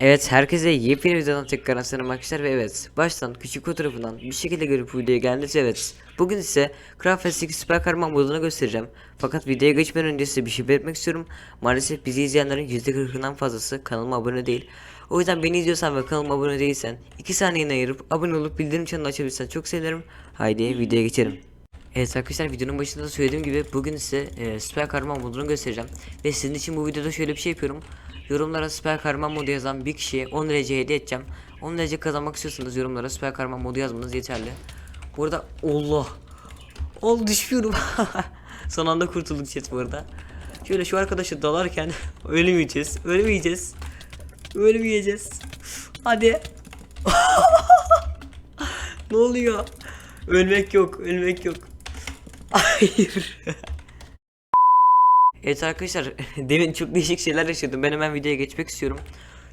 Evet herkese yepyeni videodan tekrar selam arkadaşlar ve evet baştan küçük fotoğrafından bir şekilde görüp videoya geldiniz evet Bugün ise Craft Fest'teki süper kahraman modunu göstereceğim. Fakat videoya geçmeden önce size bir şey belirtmek istiyorum. Maalesef bizi izleyenlerin %40'ından fazlası kanalıma abone değil. O yüzden beni izliyorsan ve kanalıma abone değilsen 2 saniyeni ayırıp abone olup bildirim çanını açabilirsen çok sevinirim. Haydi videoya geçelim. Evet arkadaşlar videonun başında da söylediğim gibi bugün size e, süper kahraman modunu göstereceğim. Ve sizin için bu videoda şöyle bir şey yapıyorum Yorumlara süper kahraman modu yazan bir kişiye 10 derece hediye edeceğim. 10 derece kazanmak istiyorsanız yorumlara süper kahraman modu yazmanız yeterli. Bu arada Allah! Ol düşüyorum. Son anda kurtulduk chat bu arada. Şöyle şu arkadaşı dalarken ölmeyeceğiz ölmeyeceğiz Ölmeyeceğiz Hadi. Ne oluyor? Ölmek yok ölmek yok. Hayır Evet arkadaşlar demin çok değişik şeyler yaşadım. Ben hemen videoya geçmek istiyorum.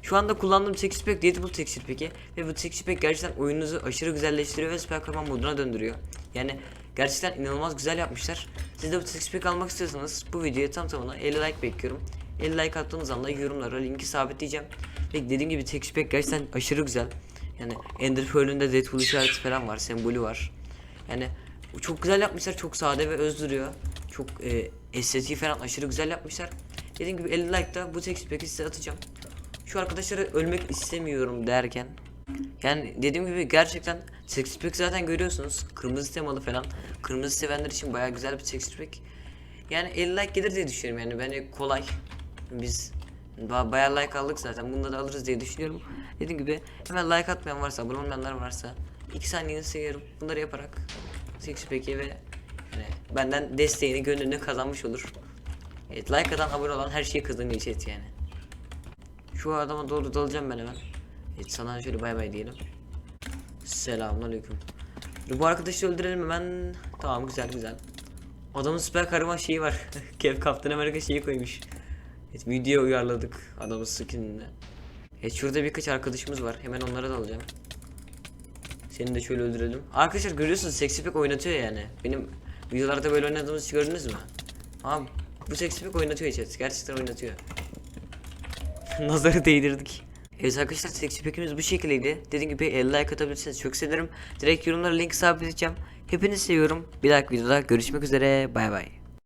Şu anda kullandığım texture pack Deadpool texture pack'i ve bu texture pack gerçekten oyununuzu aşırı güzelleştiriyor ve süper kahraman moduna döndürüyor. Yani gerçekten inanılmaz güzel yapmışlar. Siz de bu texture pack almak istiyorsanız bu videoya tam tamına 50 like bekliyorum. 50 like attığınız anda yorumlara linki sabitleyeceğim. Ve dediğim gibi texture pack gerçekten aşırı güzel. Yani Ender Pearl'ünde Deadpool işareti falan var, sembolü var. Yani çok güzel yapmışlar, çok sade ve öz duruyor. Çok e, estetiği falan aşırı güzel yapmışlar. Dediğim gibi 50 like'da bu text pack'i size atacağım. Şu arkadaşları ölmek istemiyorum derken yani dediğim gibi gerçekten text pack zaten görüyorsunuz. Kırmızı temalı falan. Kırmızı sevenler için bayağı güzel bir text. Yani 50 like gelir diye düşünüyorum yani bence kolay. Biz ba bayağı like aldık zaten. Bunda da alırız diye düşünüyorum. Dediğim gibi hemen like atmayan varsa, abone olmayanlar varsa 2 saniyeni sayıyorum. Bunları yaparak text pack'i ve yani benden desteğini, gönlünü kazanmış olur. Evet, like atan, abone olan her şeyi kazanıyor chat yani. Şu adama doğru dalacağım ben hemen. Evet, sana şöyle bay bay diyelim. Selamünaleyküm. Bu arkadaşı öldürelim hemen. Tamam güzel güzel. Adamın süper kahraman şeyi var. Kev Kaptan Amerika şeyi koymuş. Evet, video uyarladık adamın skinine. Evet şurada birkaç arkadaşımız var. Hemen onlara da alacağım. Seni de şöyle öldürelim. Arkadaşlar görüyorsunuz Sexy Pack oynatıyor yani. Benim videolarda böyle oynadığımız hiç gördünüz mü? Ama bu Pack oynatıyor chat. Gerçekten oynatıyor. Nazarı değdirdik. Evet arkadaşlar Sexy Pack'imiz bu şekildeydi. Dediğim gibi 50 like atabilirseniz çok sevinirim. Direkt yorumlara link sabitleyeceğim. Hepinizi seviyorum. Bir dahaki videoda görüşmek üzere. Bay bay.